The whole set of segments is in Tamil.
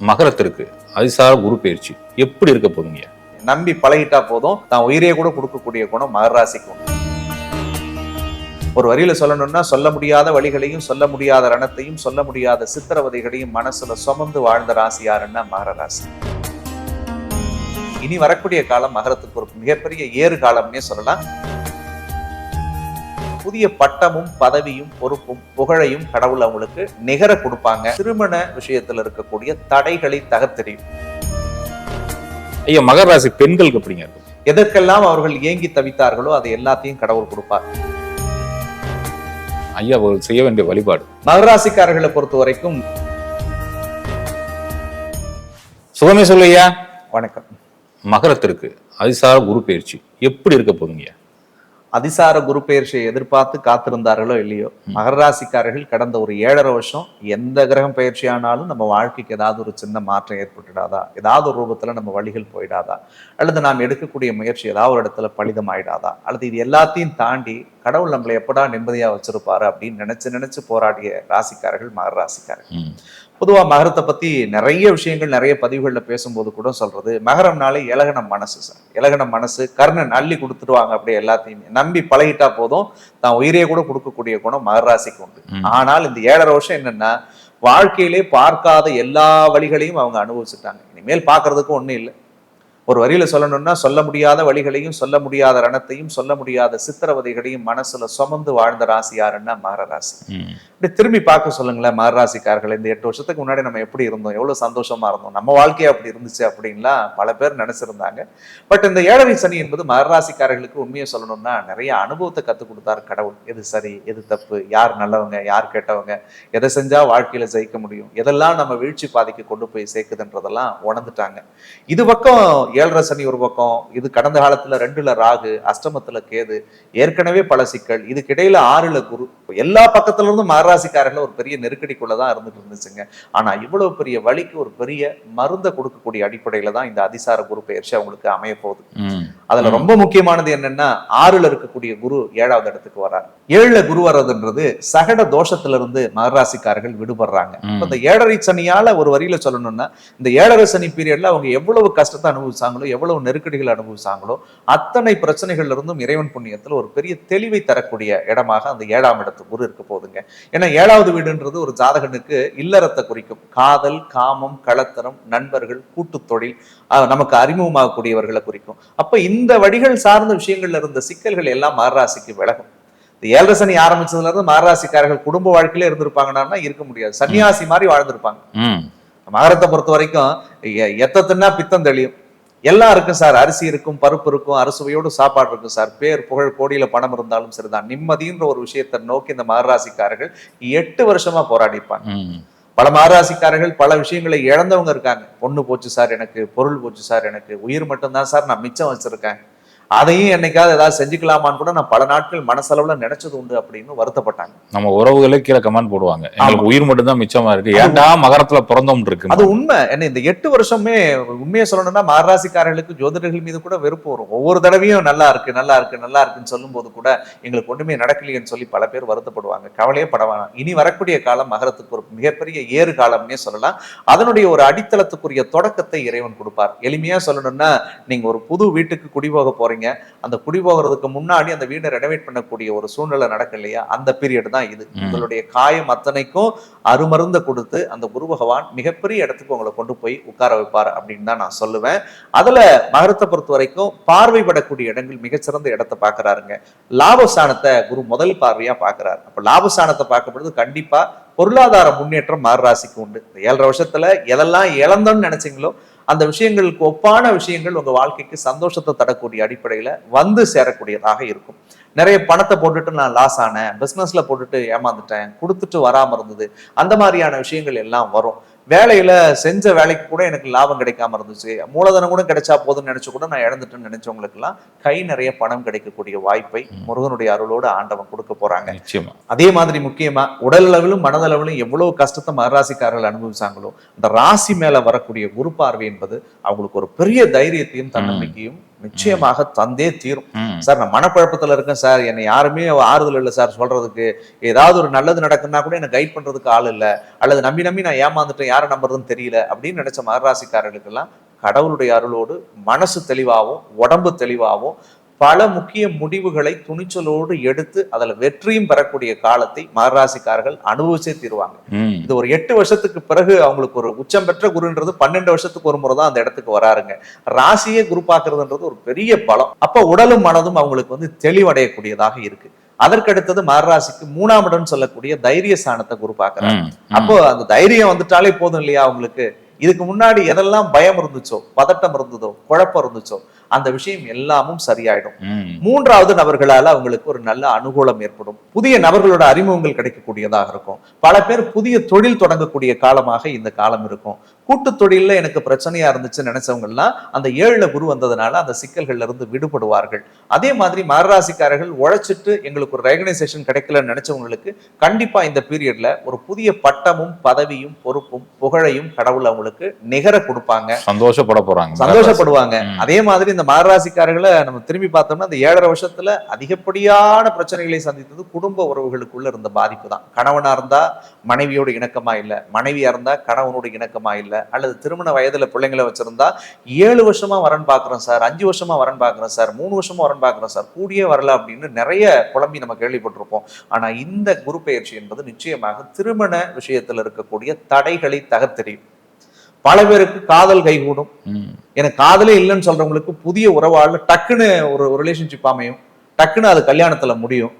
மகரத்திற்கு. அதிசார குரு பயிற்சி. எப்படி இருக்க போதுங்க நம்பி பழகிட்டா போதும். தான் உயிரையே கூட கொடுக்கக்கூடிய குணம் மகர உண்டு. ஒரு வரியில சொல்லணும்னா சொல்ல முடியாத வழிகளையும் சொல்ல முடியாத ரணத்தையும் சொல்ல முடியாத சித்திரவதைகளையும் மனசுல சுமந்து வாழ்ந்த ராசி யாருன்னா மகர ராசி. இனி வரக்கூடிய காலம் மகரத்துக்கு ஒரு மிகப்பெரிய ஏறு காலம்னே சொல்லலாம். புதிய பட்டமும் பதவியும் பொறுப்பும் புகழையும் கடவுள் அவங்களுக்கு நிகர கொடுப்பாங்க. திருமண விஷயத்துல இருக்கக்கூடிய தடைகளை தகர்த்தெறியும். ஐயா மகர ராசி பெண்களுக்கு இருக்கும்? எதற்கெல்லாம் அவர்கள் ஏங்கி தவித்தார்களோ அதை எல்லாத்தையும் கடவுள் கொடுப்பார். ஐயா அவர்கள் செய்ய வேண்டிய வழிபாடு. மகராசிக்காரர்களை பொறுத்த வரைக்கும் சுகமே சொல்லையா வணக்கம். மகரத்திற்கு அதிசார குரு பயிற்சி. எப்படி இருக்க போதுங்க அதிசார குரு பெயர்ச்சியை எதிர்பார்த்து காத்திருந்தார்களோ இல்லையோ மகர ராசிக்காரர்கள் கடந்த ஒரு ஏழரை வருஷம் எந்த கிரகம் பயிற்சி ஆனாலும் நம்ம வாழ்க்கைக்கு ஏதாவது ஒரு சின்ன மாற்றம் ஏற்பட்டுடாதா? ஏதாவது ஒரு ரூபத்துல நம்ம வழிகள் போயிடாதா? அல்லது நாம் எடுக்கக்கூடிய முயற்சி ஏதாவது ஒரு இடத்துல பலிதம் ஆயிடாதா அல்லது இது எல்லாத்தையும் தாண்டி கடவுள் நம்மளை எப்படா நிம்மதியா வச்சிருப்பாரு அப்படின்னு நினைச்சு நினைச்சு போராடிய ராசிக்காரர்கள் மகர ராசிக்காரர்கள். ம். பொதுவா மகரத்தை பத்தி நிறைய விஷயங்கள் நிறைய பதிவுகள்ல பேசும்போது கூட சொல்றது மகரம்னாலே இலகன மனசு சார் இலகன மனசு கர்ணன் அள்ளி கொடுத்துருவாங்க அப்படியே எல்லாத்தையுமே நம்பி பழகிட்டா போதும் தான் உயிரையே கூட கொடுக்கக்கூடிய குணம் மகர ராசிக்கு உண்டு. ஆனால் இந்த ஏழரை வருஷம் என்னன்னா வாழ்க்கையிலே பார்க்காத எல்லா வழிகளையும் அவங்க அனுபவிச்சுட்டாங்க இனிமேல் பார்க்கறதுக்கு ஒண்ணும் இல்லை ஒரு வரியில சொல்லணும்னா சொல்ல முடியாத வழிகளையும் சொல்ல முடியாத ரணத்தையும் சொல்ல முடியாத சித்திரவதைகளையும் மனசுல சுமந்து வாழ்ந்த ராசி யாருன்னா மகர ராசி. ம். இப்படி திரும்பி பார்க்க சொல்லுங்களேன் மகராசிக்காரர்கள் இந்த எட்டு வருஷத்துக்கு முன்னாடி நம்ம எப்படி இருந்தோம்? எவ்வளவு சந்தோஷமா இருந்தோம்? நம்ம வாழ்க்கையே அப்படி இருந்துச்சு அப்படின்லாம் பல பேர் நினைச்சிருந்தாங்க. பட் இந்த ஏழரை சனி என்பது மகராசிக்காரர்களுக்கு உண்மையை சொல்லணும்னா நிறைய அனுபவத்தை கற்றுக் கொடுத்தாரு கடவுள். எது சரி எது தப்பு யார் நல்லவங்க யார் கெட்டவங்க எதை செஞ்சா வாழ்க்கையில ஜெயிக்க முடியும் எதெல்லாம் நம்ம வீழ்ச்சி பாதைக்கு கொண்டு போய் சேர்க்குதுன்றதெல்லாம் உணர்ந்துட்டாங்க. இது பக்கம் ஏழரை சனி ஒரு பக்கம் இது கடந்த காலத்துல ரெண்டுல ராகு அஷ்டமத்துல கேது ஏற்கனவே பல சிக்கல் இதுக்கு இடையில ஆறுல குரு. எல்லா பக்கத்துல இருந்தும் மகராசிக்காரர்கள் ஒரு பெரிய நெருக்கடிக்குள்ளதான் இருந்துட்டு இருந்துச்சுங்க. ஆனா இவ்வளவு பெரிய வழிக்கு ஒரு பெரிய மருந்தை கொடுக்கக்கூடிய அடிப்படையில தான் இந்த அதிசார குரு பயிற்சி அவங்களுக்கு அமைய போகுது. அதுல ரொம்ப முக்கியமானது என்னன்னா ஆறுல இருக்கக்கூடிய குரு ஏழாவது இடத்துக்கு வர்றாரு ஏழுல குரு வர்றதுன்றது சகட தோஷத்துல இருந்து மகராசிக்காரர்கள் விடுபடுறாங்க. இந்த ஏழரை சனியால ஒரு வரியில சொல்லணும்னா இந்த ஏழரை சனி பீரியட்ல அவங்க எவ்வளவு கஷ்டத்தை அனுபவிச்சாங்களோ எவ்வளவு நெருக்கடிகள் அனுபவிச்சாங்களோ அத்தனை பிரச்சனைகள்ல இருந்தும் இறைவன் புண்ணியத்துல ஒரு பெரிய தெளிவை தரக்கூடிய இடமாக அந்த ஏழாம் இடத்து குரு இருக்க போகுதுங்க. ஏன்னா ஏழாவது வீடுன்றது ஒரு ஜாதகனுக்கு இல்லறத்தை குறிக்கும். காதல் காமம் களத்தரம் நண்பர்கள் கூட்டுத் தொழில் நமக்கு அறிமுகமாகக்கூடியவர்களை குறிக்கும். அப்ப இந்த வழிகள் சார்ந்த விஷயங்கள்ல இருந்த சிக்கல்கள் எல்லாம் மகராசிக்கு விலகும். இந்த ஏழரை சனி ஆரம்பிச்சதுல இருந்து மகராசிக்காரர்கள் குடும்ப வாழ்க்கையில இருந்திருப்பாங்கன்னா இருக்க முடியாது. சன்னியாசி மாதிரி வாழ்ந்திருப்பாங்க. மகரத்தை பொறுத்த வரைக்கும் எ- எத்த தின்னா பித்தம் தெளியும். எல்லாம் இருக்கும் சார் அரிசி இருக்கும் பருப்பு இருக்கும் அறுசுவையோடு சாப்பாடு இருக்கும் சார். பேர் புகழ் கோடியில பணம் இருந்தாலும் சரிதான் நிம்மதின்ற ஒரு விஷயத்தை நோக்கி இந்த மகராசிக்காரர்கள் எட்டு வருஷமா போராடி இருப்பாங்க ம். பல மகராசிக்காரர்கள் பல விஷயங்களை இழந்தவங்க இருக்காங்க. பொண்ணு போச்சு சார் எனக்கு பொருள் போச்சு சார் எனக்கு உயிர் மட்டும்தான் சார் நான் மிச்சம் வச்சிருக்கேன். அதையும் என்னைக்காவது ஏதாவது செஞ்சுக்கலாமான்னு கூட நான் பல நாட்கள் மனசளவுல நினைச்சது உண்டு அப்படின்னு வருத்தப்பட்டாங்க. நம்ம உறவுகளே கீழே கமெண்ட் போடுவாங்க. எங்களுக்கு உயிர் மட்டும் தான் மிச்சமா இருக்கு. ஏன்டா மகரத்துல பிறந்தோம் இருக்கு அது உண்மை. என்ன இந்த எட்டு வருஷமே உண்மையை சொல்லணும்னா மகராசிக்காரர்களுக்கு ஜோதிடர்கள் மீது கூட வெறுப்பு வரும். ஒவ்வொரு தடவையும் நல்லா இருக்கு நல்லா இருக்கு நல்லா இருக்குன்னு சொல்லும்போது கூட எங்களுக்கு ஒண்ணுமே நடக்கலையேன்னு சொல்லி பல பேர் வருத்தப்படுவாங்க. கவலையே பட வேணாம். இனி வரக்கூடிய காலம் மகரத்துக்கு ஒரு மிகப்பெரிய ஏறு காலம்னே சொல்லலாம். அதனுடைய ஒரு அடித்தளத்துக்குரிய தொடக்கத்தை இறைவன் கொடுப்பார். எளிமையா சொல்லணும்னா நீங்க ஒரு புது வீட்டுக்கு குடிபோக போறீங்க. அந்த குடிபோகிறதுக்கு முன்னாடி அந்த வீடை ரெனோவேட் பண்ணக்கூடிய ஒரு சூழ்நிலை நடக்கு இல்லையா? அந்த பீரியட் தான் இது. உங்களுடைய காயம் அத்தனைக்கும் அருமருந்த கொடுத்து அந்த குரு பகவான் மிகப்பெரிய இடத்துக்கு உங்களை கொண்டு போய் உட்கார வைப்பார் அப்படின்னு தான் நான் சொல்லுவேன். அதுல மகரத்தை பொறுத்த வரைக்கும் பார்வைப்படக்கூடிய இடங்கள் மிகச்சிறந்த இடத்தை பார்க்கறாருங்க. லாபஸ்தானத்தை குரு முதல் பார்வையா பார்க்கறாரு. அப்ப லாபஸ்தானத்தை பார்க்கும் பொழுது கண்டிப்பா பொருளாதார முன்னேற்றம் மாரராசிக்கு உண்டு. இந்த ஏழரை வருஷத்துல எதெல்லாம் இழந்தோம்னு நினைச்சீங்களோ அந்த விஷயங்களுக்கு ஒப்பான விஷயங்கள் உங்க வாழ்க்கைக்கு சந்தோஷத்தை தரக்கூடிய அடிப்படையில வந்து சேரக்கூடியதாக இருக்கும். நிறைய பணத்தை போட்டுட்டு நான் லாஸ் ஆனேன் பிஸ்னஸில் போட்டுட்டு ஏமாந்துட்டேன் கொடுத்துட்டு வராம இருந்தது அந்த மாதிரியான விஷயங்கள் எல்லாம் வரும். வேலையில செஞ்ச வேலைக்கு கூட எனக்கு லாபம் கிடைக்காம இருந்துச்சு. மூலதனம் கூட கிடைச்சா போதும்னு நினைச்சு கூட நான் இழந்துட்டேன்னு நினைச்சவங்களுக்கு எல்லாம் கை நிறைய பணம் கிடைக்கக்கூடிய வாய்ப்பை முருகனுடைய அருளோடு ஆண்டவன் கொடுக்க போறாங்க. நிச்சயமா. அதே மாதிரி முக்கியமா உடல் அளவிலும் மனதளவிலும் எவ்வளவு கஷ்டத்தை மகராசிக்காரர்கள் அனுபவிச்சாங்களோ அந்த ராசி மேல வரக்கூடிய குரு பார்வை என்பது அவங்களுக்கு ஒரு பெரிய தைரியத்தையும் தன்னம்பிக்கையும் நிச்சயமாக தந்தே தீரும். சார் நான் மனக்குழப்பத்துல இருக்கேன் சார். என்னை யாருமே ஆறுதல் இல்லை சார் சொல்றதுக்கு. ஏதாவது ஒரு நல்லது நடக்குன்னா கூட எனக்கு கைட் பண்றதுக்கு ஆள் இல்லை. அல்லது நம்பி நம்பி நான் ஏமாந்துட்டேன் யாரை நம்புறதுன்னு தெரியல அப்படின்னு நினைச்ச மகராசிக்காரர்களுக்கெல்லாம் கடவுளுடைய அருளோடு மனசு தெளிவாகவும் உடம்பு தெளிவாகவும் பல முக்கிய முடிவுகளை துணிச்சலோடு எடுத்து அதுல வெற்றியும் பெறக்கூடிய காலத்தை மகராசிக்காரர்கள் அனுபவிச்சே தீருவாங்க. இது ஒரு எட்டு வருஷத்துக்கு பிறகு அவங்களுக்கு ஒரு உச்சம் பெற்ற குருன்றது பன்னெண்டு வருஷத்துக்கு ஒரு முறை தான் அந்த இடத்துக்கு வராருங்க. ராசியே குரு பார்க்கறதுன்றது ஒரு பெரிய பலம். அப்ப உடலும் மனதும் அவங்களுக்கு வந்து தெளிவடையக்கூடியதாக இருக்கு. அதற்கடுத்தது மகராசிக்கு மூணாம் இடம் சொல்லக்கூடிய தைரிய ஸ்தானத்தை குரு பார்க்கறாரு. ம். அப்போ அந்த தைரியம் வந்துட்டாலே போதும் இல்லையா அவங்களுக்கு? இதுக்கு முன்னாடி எதெல்லாம் பயம் இருந்துச்சோ பதட்டம் இருந்ததோ குழப்பம் இருந்துச்சோ அந்த விஷயம் எல்லாமும் சரியாயிடும். மூன்றாவது நபர்களால அவங்களுக்கு ஒரு நல்ல அனுகூலம் ஏற்படும். புதிய நபர்களோட அறிமுகங்கள் கிடைக்கக்கூடியதாக இருக்கும். பல பேர் புதிய தொழில் தொடங்கக்கூடிய காலமாக இந்த காலம் இருக்கும். கூட்டு தொழில்ல எனக்கு பிரச்சனையா இருந்துச்சுன்னு நினைச்சவங்க எல்லாம் அந்த ஏழுல குரு வந்ததுனால அந்த சிக்கல்கள்ல இருந்து விடுபடுவார்கள். அதே மாதிரி மகராசிக்காரர்கள் உழைச்சிட்டு எங்களுக்கு ஒரு ரெகனைசேஷன் கிடைக்கலன்னு நினைச்சவங்களுக்கு கண்டிப்பா இந்த பீரியட்ல ஒரு புதிய பட்டமும் பதவியும் பொறுப்பும் புகழையும் கடவுள் அவங்களுக்கு நிகர கொடுப்பாங்க. சந்தோஷப்பட போறாங்க. சந்தோஷப்படுவாங்க. அதே மாதிரி இந்த மகராசிக்காரர்களை நம்ம திரும்பி பார்த்தோம்னா அந்த ஏழரை வருஷத்துல அதிகப்படியான பிரச்சனைகளை சந்தித்தது குடும்ப உறவுகளுக்குள்ள இருந்த பாதிப்பு தான். கணவனா இருந்தா மனைவியோட இணக்கமா இல்ல. மனைவியா இருந்தா கணவனோட இணக்கமா இல்ல. அல்லது திருமண வயதுல பிள்ளைங்களை வச்சிருந்தா ஏழு வருஷமா வரன் பாக்குறோம் சார் அஞ்சு வருஷமா வரன் பாக்குறோம் சார் மூணு வருஷமா வரன் பாக்குறோம் சார் கூடியே வரல அப்படின்னு நிறைய குழம்பி நம்ம கேள்விப்பட்டிருப்போம். ஆனா இந்த குரு பெயர்ச்சி என்பது நிச்சயமாக திருமண விஷயத்துல இருக்கக்கூடிய தடைகளை தகர்த்தெறியும். பல பேருக்கு காதல் கைகூடும். எனக்கு காதலே இல்லைன்னு சொல்றவங்களுக்கு புதிய உறவாள் டக்குன்னு ஒரு ரிலேஷன்ஷிப் அமையும். டக்குன்னு அது கல்யாணத்துல முடியும்.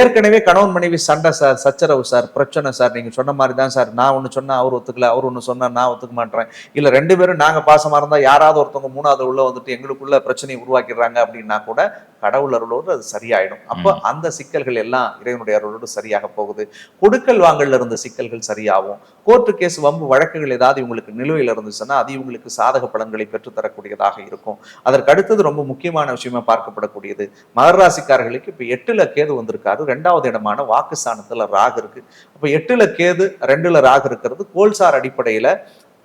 ஏற்கனவே கணவன் மனைவி சண்டை சார் சச்சரவு சார் பிரச்சனை சார் நீங்க சொன்ன மாதிரி தான் சார். நான் ஒண்ணு சொன்னா அவர் ஒத்துக்கல அவர் ஒண்ணு சொன்னா நான் ஒத்துக்க மாட்டேன் இல்ல ரெண்டு பேரும் நாங்க பாசமா இருந்தா யாராவது ஒருத்தவங்க மூணாவது உள்ள வந்துட்டு எங்களுக்குள்ள பிரச்சனையை உருவாக்கிடுறாங்க அப்படின்னா கூட கடவுள் அருளோடு அது சரியாயிடும். அப்போ அந்த சிக்கல்கள் எல்லாம் இறைவனுடைய அருளோடு சரியாக போகுது. கொடுக்கல் வாங்கல்ல இருந்த சிக்கல்கள் சரியாகும். கோர்ட்டு கேஸ் வம்பு வழக்குகள் ஏதாவது இவங்களுக்கு நிலுவையில் இருந்துச்சுன்னா அது இவங்களுக்கு சாதக பலன்களை பெற்றுத்தரக்கூடியதாக இருக்கும். அதற்கு அடுத்தது ரொம்ப முக்கியமான விஷயமா பார்க்கப்படக்கூடியது. மகர ராசிக்காரர்களுக்கு இப்ப எட்டுல கேது வந்திருக்காரு. ரெண்டாவது இடமான வாக்குஸ்தானத்துல ராகு இருக்கு. அப்ப எட்டுல கேது ரெண்டுல ராகு இருக்கிறது. கோல்சார் அடிப்படையில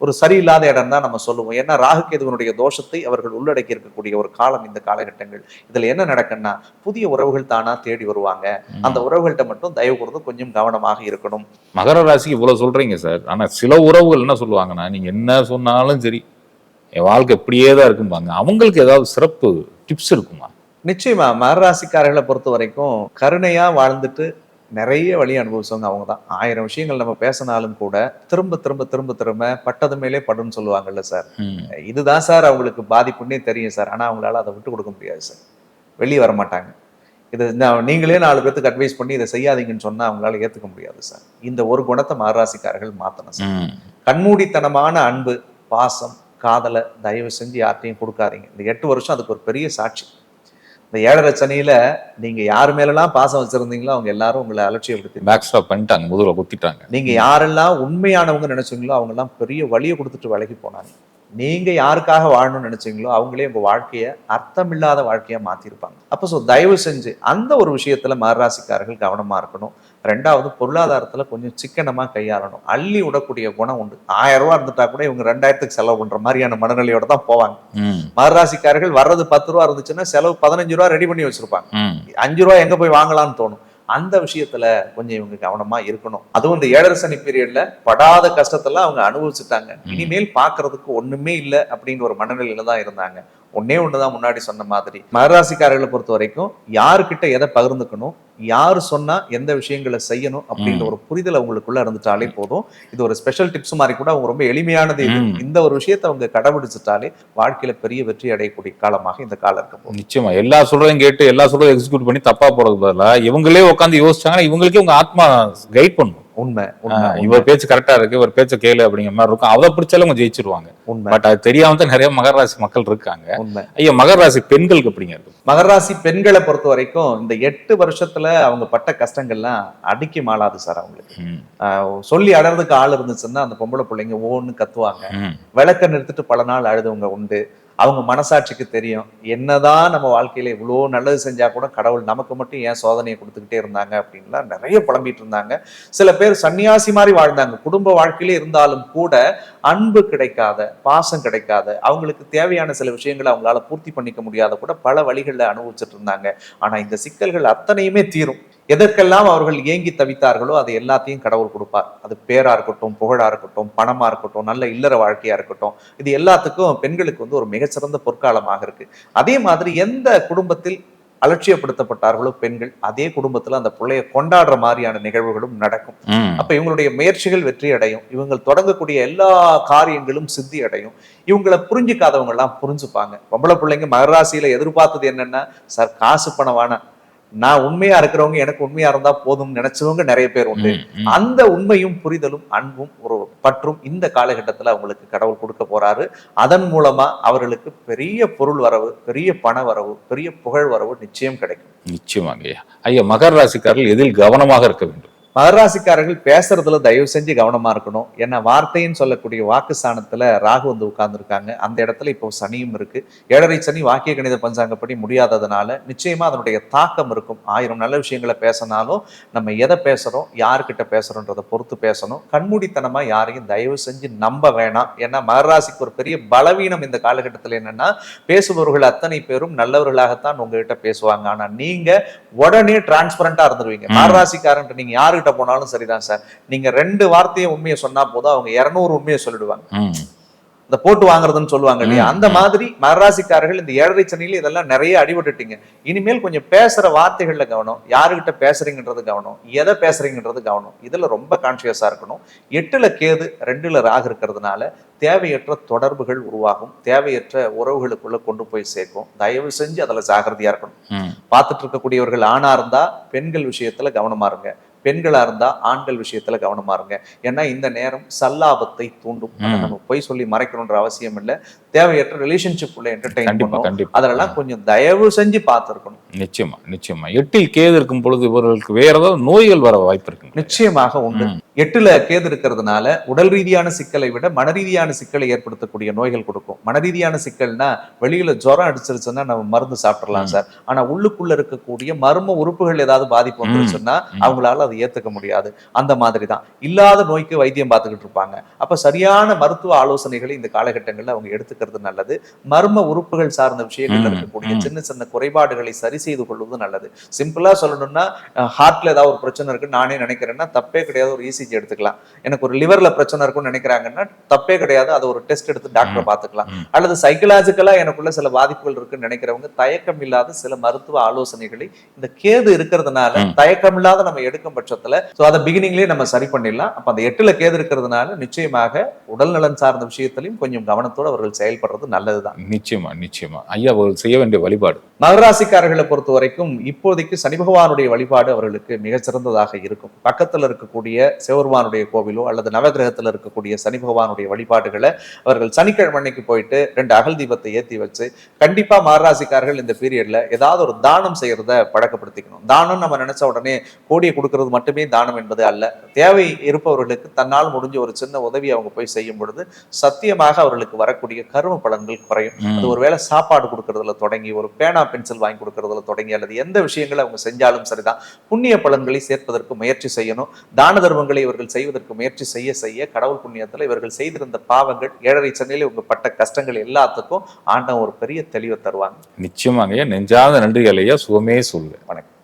ஒரு சரியில்லாத இடம் தான் நம்ம சொல்லுவோம். ஏன்னா ராகு கேதுவனுடைய தோஷத்தை அவர்கள் உள்ளடக்கி இருக்கக்கூடிய ஒரு காலம் இந்த காலகட்டங்கள். இதுல என்ன நடக்குன்னா புதிய உறவுகள் தானா தேடி வருவாங்க. அந்த உறவுகள்கிட்ட மட்டும் தயவு கூர்ந்து கொஞ்சம் கவனமாக இருக்கணும். மகர ராசிக்கு இவ்வளவு சொல்றீங்க சார். ஆனா சில உறவுகள் என்ன சொல்லுவாங்கன்னா நீங்க என்ன சொன்னாலும் சரி என் வாழ்க்கை இப்படியே தான் இருக்கும்பாங்க. அவங்களுக்கு ஏதாவது சிறப்பு டிப்ஸ் இருக்குமா? நிச்சயமா மகராசிக்காரர்களை பொறுத்த வரைக்கும் கருணையா வாழ்ந்துட்டு நிறைய வழி அனுபவிச்சவங்க அவங்க தான் ஆயிரம் விஷயங்கள் நம்ம பேசினாலும் கூட திரும்ப திரும்ப திரும்ப திரும்ப பட்டது மேலே படுன்னு சொல்லுவாங்கல்ல சார். இதுதான் சார் அவங்களுக்கு பாதிப்புன்னே தெரியும் சார். ஆனா அவங்களால அதை விட்டு கொடுக்க முடியாது சார். வெளியே வர மாட்டாங்க. இது நீங்களே நாலு பேத்துக்கு அட்வைஸ் பண்ணி இதை செய்யாதீங்கன்னு சொன்னா அவங்களால ஏத்துக்க முடியாது சார். இந்த ஒரு குணத்தை மகராசிக்காரர்கள் மாத்தணும் சார். கண்மூடித்தனமான அன்பு பாசம் காதலை தயவு செஞ்சு யார்ட்டையும் கொடுக்காதீங்க. இந்த எட்டு வருஷம் அதுக்கு ஒரு பெரிய சாட்சி. இந்த ஏழரை சனியில நீங்க யார் மேலெல்லாம் பாசம் வச்சிருந்தீங்களோ அவங்க எல்லாரும் உங்களை அலட்சியப்படுத்தி பேக் ஸ்டாப் பண்ணிட்டாங்க முதுகுல குத்திட்டாங்க. நீங்க யாரெல்லாம் உண்மையானவங்க நினைச்சீங்களோ அவங்க எல்லாம் பெரிய வழியை கொடுத்துட்டு விலகி போனாங்க. நீங்க யாருக்காக வாழணும்னு நினைச்சீங்களோ அவங்களே உங்க வாழ்க்கைய அர்த்தமில்லாத வாழ்க்கையா மாத்திருப்பாங்க. அப்ப சோ தயவு செஞ்சு அந்த ஒரு விஷயத்துல மகராசிக்காரர்கள் கவனமா இருக்கணும். ரெண்டாவது பொருளாதாரத்துல கொஞ்சம் சிக்கனமா கையாளணும். அள்ளி விடக்கூடிய குணம் உண்டு. ஆயிரம் ரூபாய் இருந்துட்டா கூட இவங்க ரெண்டாயிரத்துக்கு செலவு பண்ற மாதிரியான மனநிலையோட தான் போவாங்க. மகராசிக்காரர்கள் வர்றது பத்து ரூபா இருந்துச்சுன்னா செலவு பதினஞ்சு ரூபா ரெடி பண்ணி வச்சிருப்பாங்க. அஞ்சு ரூபா எங்க போய் வாங்கலாம்னு தோணும். அந்த விஷயத்துல கொஞ்சம் இவங்க கவனமா இருக்கணும். அதுவும் இந்த ஏழரை சனி பீரியட்ல படாத கஷ்டத்தெல்லாம் அவங்க அனுபவிச்சுட்டாங்க. இனிமேல் பாக்குறதுக்கு ஒண்ணுமே இல்லை அப்படின்னு ஒரு மனநிலையில தான் இருந்தாங்க. ஒன்னே ஒண்ணுதான் முன்னாடி சொன்ன மாதிரி. மகராசிக்காரர்களை பொறுத்த வரைக்கும் யாருக்கிட்ட எதை பகிர்ந்துக்கணும்? யார் சொன்னா எந்த விஷயங்களை செய்யணும் அப்படின்ற ஒரு புரிதல் அவங்களுக்குள்ள இருந்துட்டாலே போதும். இது ஒரு ஸ்பெஷல் டிப்ஸ் மாதிரி கூட அவங்க ரொம்ப எளிமையானது. இந்த ஒரு விஷயத்தை அவங்க கடைபிடிச்சிட்டாலே வாழ்க்கையில பெரிய வெற்றி அடையக்கூடிய காலமாக இந்த காலம் இருக்க நிச்சயமா. எல்லா சொல்றதையும் கேட்டு எல்லா சொல்றதையும் எக்ஸிக்யூட் பண்ணி தப்பா போறது பதிலா இவங்களே உட்காந்து யோசிச்சாங்கன்னா இவங்களுக்கே உங்க ஆத்மா கைட் பண்ணும். உண்மை இவர் பேச்சு கரெக்டா இருக்கு இவர் பேச்ச கேளு அப்படிங்கிற மாதிரி இருக்கும். அதை பிடிச்சாலும் அவங்க ஜெயிச்சிருவாங்க. உண்மை. பட் அது தெரியாம தான் நிறைய மகர ராசி மக்கள் இருக்காங்க. உண்மை. ஐயா மகர ராசி பெண்களுக்கு எப்படிங்க இருக்கு? மகராசி பெண்களை பொறுத்த வரைக்கும் இந்த எட்டு வருஷத்துல அவங்க பட்ட கஷ்டங்கள்லாம் அடிக்கி மாளாது சார் அவங்களுக்கு. சொல்லி அடறதுக்கு ஆள் இருந்துச்சுன்னா அந்த பொம்பளை பிள்ளைங்க ஓன்னு கத்துவாங்க. விளக்க நிறுத்திட்டு பல நாள் அழுதவங்க உண்டு. அவங்க மனசாட்சிக்கு தெரியும். என்னதான் நம்ம வாழ்க்கையில இவ்வளோ நல்லது செஞ்சா கூட கடவுள் நமக்கு மட்டும் ஏன் சோதனையை கொடுத்துக்கிட்டே இருந்தாங்க அப்படின்லாம் நிறைய புலம்பிட்டு இருந்தாங்க. சில பேர் சன்னியாசி மாதிரி வாழ்ந்தாங்க. குடும்ப வாழ்க்கையிலே இருந்தாலும் கூட அன்பு கிடைக்காத பாசம் கிடைக்காத அவங்களுக்கு தேவையான சில விஷயங்களை அவங்களால பூர்த்தி பண்ணிக்க முடியாத கூட பல வழிகளில் அனுபவிச்சுட்டு இருந்தாங்க. ஆனா இந்த சிக்கல்கள் அத்தனையுமே தீரும். எதற்கெல்லாம் அவர்கள் ஏங்கி தவித்தார்களோ அதை எல்லாத்தையும் கடவுள் கொடுப்பார். அது பேரா இருக்கட்டும் புகழா இருக்கட்டும் பணமா இருக்கட்டும் நல்ல இல்லற வாழ்க்கையா இருக்கட்டும் இது எல்லாத்துக்கும் பெண்களுக்கு வந்து ஒரு மிகச்சிறந்த பொற்காலமாக இருக்கு. அதே மாதிரி எந்த குடும்பத்தில் அலட்சியப்படுத்தப்பட்டார்களோ பெண்கள் அதே குடும்பத்துல அந்த பிள்ளைய கொண்டாடுற மாதிரியான நிகழ்வுகளும் நடக்கும். அப்ப இவங்களுடைய முயற்சிகள் வெற்றி அடையும் இவங்க தொடங்கக்கூடிய எல்லா காரியங்களும் சித்தி அடையும் இவங்களை புரிஞ்சுக்காதவங்க எல்லாம் புரிஞ்சுப்பாங்க. பொம்பளை பிள்ளைங்க மகராசியில எதிர்பார்த்தது என்னன்னா சார் காசு பணம் வேணாம் நான் உண்மையா இருக்கிறவங்க எனக்கு உண்மையா இருந்தா போதும் நினைச்சவங்க நிறைய பேர் உண்டு. அந்த உண்மையும் புரிதலும் அன்பும் ஒரு பற்றும் இந்த காலகட்டத்துல அவங்களுக்கு கடவுள் கொடுக்க போறாரு. அதன் மூலமா அவர்களுக்கு பெரிய பொருள் வரவு பெரிய பண வரவு பெரிய புகழ் வரவு நிச்சயம் கிடைக்கும். நிச்சயமாங்க ஐயா. ஐயா மகர ராசிக்காரர்கள் எதில் கவனமாக இருக்க வேண்டும்? மகராசிக்காரர்கள் பேசுறதுல தயவு செஞ்சு கவனமா இருக்கணும். ஏன்னா வார்த்தைன்னு சொல்லக்கூடிய வாக்கு ஸ்தானத்துல ராகு வந்து உட்கார்ந்துருக்காங்க. அந்த இடத்துல இப்போ சனியும் இருக்கு. ஏழரை சனி வாக்கிய கணித பஞ்சாங்கப்படி முடியாததுனால நிச்சயமா அதனுடைய தாக்கம் இருக்கும். ஆயிரம் நல்ல விஷயங்களை பேசினாலும் நம்ம எதை பேசுறோம் யாருக்கிட்ட பேசுறோன்றதை பொறுத்து பேசணும். கண்மூடித்தனமா யாரையும் தயவு செஞ்சு நம்ப வேணாம். ஏன்னா மகராசிக்கு ஒரு பெரிய பலவீனம் இந்த காலகட்டத்தில் என்னன்னா பேசுபவர்கள் அத்தனை பேரும் நல்லவர்களாகத்தான் உங்ககிட்ட பேசுவாங்க. ஆனா நீங்க உடனே டிரான்ஸ்பரண்டா இருந்துருவீங்க. மகராசிக்காரன் நீங்க யாருகிட்ட போனாலும் சரிதான் சார் நீங்க ரெண்டு வார்த்தையை உண்மையை சொன்னா போதும் அவங்க இருநூறு உண்மையை சொல்லிடுவாங்க. இந்த போட்டு வாங்குறதுன்னு சொல்லுவாங்க இல்லையா? அந்த. மாதிரி மகராசிக்காரர்கள் இந்த ஏழரை சனியில இதெல்லாம் நிறைய அடிபட்டுட்டீங்க. இனிமேல் கொஞ்சம் பேசுற வார்த்தைகள்ல கவனம் யாருகிட்ட பேசுறீங்கன்றது கவனம் எதை பேசுறீங்கன்றது கவனம். இதுல ரொம்ப கான்சியஸா இருக்கணும். எட்டுல கேது ரெண்டுல ராகு இருக்கிறதுனால தேவையற்ற தொடர்புகள் உருவாகும். தேவையற்ற உறவுகளுக்குள்ள கொண்டு போய் சேர்க்கும். தயவு செஞ்சு அதுல ஜாகிரதையா இருக்கணும். பார்த்துட்டு இருக்கக்கூடியவர்கள் ஆணா இருந்தா பெண்கள் விஷயத்துல கவனமா இருங்க. பெண்களா இருந்தா ஆண்கள் விஷயத்துல கவனமா இருங்க. ஏன்னா இந்த நேரம் சல்லாபத்தை தூண்டும். நம்ம பொய் சொல்லி மறைக்கணுன்ற அவசியம் இல்ல. தேவையற்ற ரிலேஷன்ஷிப் உள்ள என்டர்டைன் பண்ணும் அதெல்லாம் கொஞ்சம் தயவு செஞ்சு பார்த்துருக்கணும். நிச்சயமா நிச்சயமா. எட்டில் கேது இருக்கும் பொழுது இவர்களுக்கு வேற ஏதாவது நோய்கள் வர வாய்ப்பு இருக்கு நிச்சயமாக உண்டு. எட்டுல கேது இருக்கிறதுனால உடல் ரீதியான சிக்கலை விட மன ரீதியான சிக்கலை ஏற்படுத்தக்கூடிய நோய்கள் கொடுக்கும். மன ரீதியான சிக்கல்னா வெளியில ஜுரம் அடிச்சிருச்சுன்னா நம்ம மருந்து சாப்பிடலாம். சார். ஆனா உள்ளுக்குள்ள இருக்கக்கூடிய மர்ம உறுப்புகள் ஏதாவது பாதிப்பு வந்துருச்சுன்னா. அவங்களால அதை ஏத்துக்க முடியாது. அந்த மாதிரி தான் இல்லாத நோய்க்கு வைத்தியம் பார்த்துக்கிட்டு இருப்பாங்க. அப்ப சரியான மருத்துவ ஆலோசனைகளை இந்த காலகட்டங்கள்ல அவங்க எடுத்துக்கிறது நல்லது. மர்ம உறுப்புகள் சார்ந்த விஷயங்கள்ல ம், இருக்கக்கூடிய. சின்ன சின்ன குறைபாடுகளை சரி செய்து கொள்வது நல்லது. சிம்பிளா சொல்லணும்னா ஹார்ட்ல ஏதாவது ஒரு பிரச்சனை இருக்கு நானே நினைக்கிறேன்னா தப்பே கிடையாது. ஒரு இசிஜி எடுத்துக்கலாம். எனக்கு ஒரு லிவர்ல பிரச்சனை இருக்கும்னு நினைக்கிறாங்கன்னா தப்பே கிடையாது. அதை ஒரு டெஸ்ட் எடுத்து டாக்டரை. பார்த்துக்கலாம். அல்லது சைக்கலாஜிக்கலா எனக்குள்ள சில பாதிப்புகள் இருக்குன்னு நினைக்கிறவங்க தயக்கம் இல்லாத சில மருத்துவ ஆலோசனைகளை இந்த கேது இருக்கிறதுனால. தயக்கம் இல்லாத நம்ம எடுக்கும் பட்சத்தில். சோ அதை பிகினிங்லேயே நம்ம சரி பண்ணிடலாம். அப்போ அந்த எட்டில் கேது இருக்கிறதுனால நிச்சயமாக உடல் நலன் சார்ந்த விஷயத்திலையும் கொஞ்சம் கவனத்தோடு அவர்கள் செயல்படுறது நல்லது தான் நிச்சயமா நிச்சயமா. ஐயா அவர்கள் செய்ய வேண்டிய வழிபாடு. மகராசிக்காரர்களை பொறுத்த வரைக்கும் இப்போதைக்கு சனி பகவானுடைய வழிபாடு அவர்களுக்கு மிகச்சிறந்ததாக இருக்கும். பக்கத்துல இருக்கக்கூடிய சிவபெருமானுடைய கோவிலோ அல்லது நவகிரகத்துல இருக்கக்கூடிய சனி பகவானுடைய வழிபாடுகளை அவர்கள் சனிக்கிழமை அன்னைக்கு போயிட்டு ரெண்டு அகல் தீபத்தை ஏத்தி வச்சு கண்டிப்பா மகராசிக்காரர்கள் இந்த பீரியட்ல ஏதாவது ஒரு தானம் செய்யறத பழக்கப்படுத்திக்கணும். தானம் நம்ம நினைச்ச உடனே கோடியை கொடுக்கறது மட்டுமே தானம் என்பது அல்ல. தேவை இருப்பவர்களுக்கு தன்னால் முடிஞ்ச ஒரு சின்ன உதவி அவங்க போய் செய்யும் பொழுது சத்தியமாக அவர்களுக்கு வரக்கூடிய கரும பலன்கள் குறையும். அது ஒருவேளை சாப்பாடு கொடுக்கறதுல தொடங்கி ஒரு பேனா பென்சில் வாங்கி கொடுக்கறதுல தொடங்கி அல்லது எந்த விஷயங்களை அவங்க செஞ்சாலும் சரிதான். புண்ணிய பலன்களை சேர்ப்பதற்கு முயற்சி செய்யணும். தான தர்மங்களை இவர்கள் செய்வதற்கு முயற்சி செய்ய செய்ய கடவுள் புண்ணியத்துல இவர்கள் செய்திருந்த பாவங்கள் ஏழரை சென்னையில இவங்க பட்ட கஷ்டங்கள் எல்லாத்துக்கும் ஆண்டவன் ஒரு பெரிய தெளிவை தருவாங்க. நிச்சயமாங்க. ஐயா நெஞ்சாத நன்றிகள் ஐயா சுகமே சொல்லுவேன். வணக்கம்.